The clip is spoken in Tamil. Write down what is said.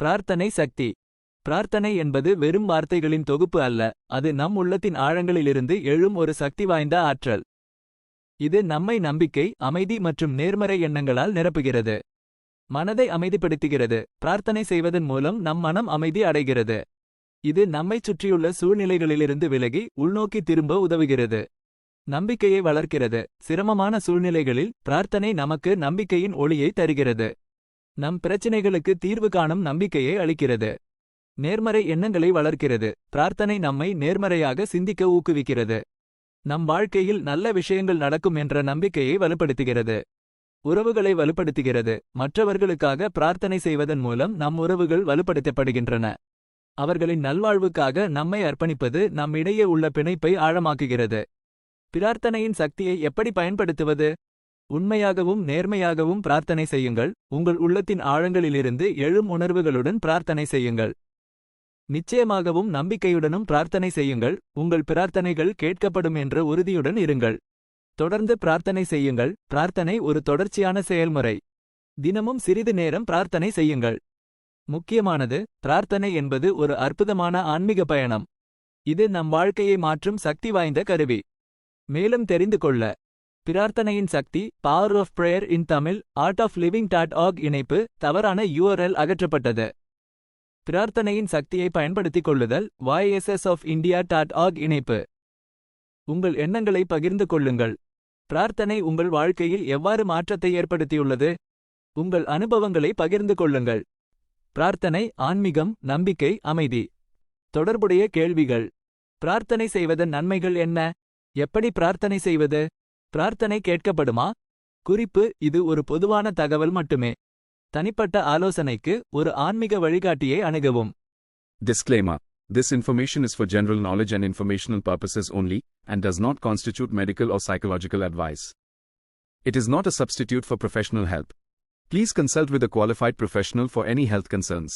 பிரார்த்தனை சக்தி. பிரார்த்தனை என்பது வெறும் வார்த்தைகளின் தொகுப்பு அல்ல அது நம் உள்ளத்தின் ஆழங்களிலிருந்து எழும் ஒரு சக்தி வாய்ந்த ஆற்றல். இது நம்மை நம்பிக்கை அமைதி மற்றும் நேர்மறை எண்ணங்களால் நிரப்புகிறது. மனதை அமைதிப்படுத்துகிறது. பிரார்த்தனை செய்வதன் மூலம் நம் மனம் அமைதி அடைகிறது. இது நம்மைச் சுற்றியுள்ள சூழ்நிலைகளிலிருந்து விலகி உள்நோக்கி திரும்ப உதவுகிறது. நம்பிக்கையை வளர்க்கிறது. சிரமமான சூழ்நிலைகளில் பிரார்த்தனை நமக்கு நம்பிக்கையின் ஒளியை தருகிறது. நம் பிரச்சினைகளுக்கு தீர்வு காணும் நம்பிக்கையை அளிக்கிறது. நேர்மறை எண்ணங்களை வளர்க்கிறது. பிரார்த்தனை நம்மை நேர்மறையாக சிந்திக்க ஊக்குவிக்கிறது. நம் வாழ்க்கையில் நல்ல விஷயங்கள் நடக்கும் என்ற நம்பிக்கையை வலுப்படுத்துகிறது. உறவுகளை வலுப்படுத்துகிறது. மற்றவர்களுக்காக பிரார்த்தனை செய்வதன் மூலம் நம் உறவுகள் வலுப்படுத்தப்படுகின்றன. அவர்களின் நல்வாழ்வுக்காக நம்மை அர்ப்பணிப்பது நம்மிடையே உள்ள பிணைப்பை ஆழமாக்குகிறது. பிரார்த்தனையின் சக்தியை எப்படி பயன்படுத்துவது? உண்மையாகவும் நேர்மையாகவும் பிரார்த்தனை செய்யுங்கள். உங்கள் உள்ளத்தின் ஆழங்களிலிருந்து எழும் உணர்வுகளுடன் பிரார்த்தனை செய்யுங்கள். நிச்சயமாகவும் நம்பிக்கையுடனும் பிரார்த்தனை செய்யுங்கள். உங்கள் பிரார்த்தனைகள் கேட்கப்படும் என்ற உறுதியுடன் இருங்கள். தொடர்ந்து பிரார்த்தனை செய்யுங்கள். பிரார்த்தனை ஒரு தொடர்ச்சியான செயல்முறை. தினமும் சிறிது நேரம் பிரார்த்தனை செய்யுங்கள். முக்கியமானது பிரார்த்தனை என்பது ஒரு அற்புதமான ஆன்மீக பயணம். இது நம் வாழ்க்கையை மாற்றும் சக்தி வாய்ந்த கருவி. மேலும் தெரிந்து கொள்ள பிரார்த்தனையின் சக்தி power of prayer in Tamil art of living dot org இணைப்பு தவறான யூஆர்எல் அகற்றப்பட்டது. பிரார்த்தனையின் சக்தியை பயன்படுத்திக் கொள்ளுதல் வாய்எஸ்எஸ் ஆஃப் இந்தியா டாட் ஆக் இணைப்பு. உங்கள் எண்ணங்களை பகிர்ந்து கொள்ளுங்கள். பிரார்த்தனை உங்கள் வாழ்க்கையில் எவ்வாறு மாற்றத்தை ஏற்படுத்தியுள்ளது? உங்கள் அனுபவங்களை பகிர்ந்து கொள்ளுங்கள். பிரார்த்தனை ஆன்மீகம் நம்பிக்கை அமைதி. தொடர்புடைய கேள்விகள். பிரார்த்தனை செய்வதன் நன்மைகள் என்ன? எப்படி பிரார்த்தனை செய்வது? பிரார்த்தனை கேட்கப்படுமா குறிப்பு இது ஒரு பொதுவான தகவல் மட்டுமே தனிப்பட்ட ஆலோசனைக்கு ஒரு ஆன்மீக வழிகாட்டியை அணுகவும் Disclaimer. This information is for general knowledge and informational purposes only, and does not constitute medical or psychological advice. It is not a substitute for professional help. Please consult with a qualified professional for any health concerns.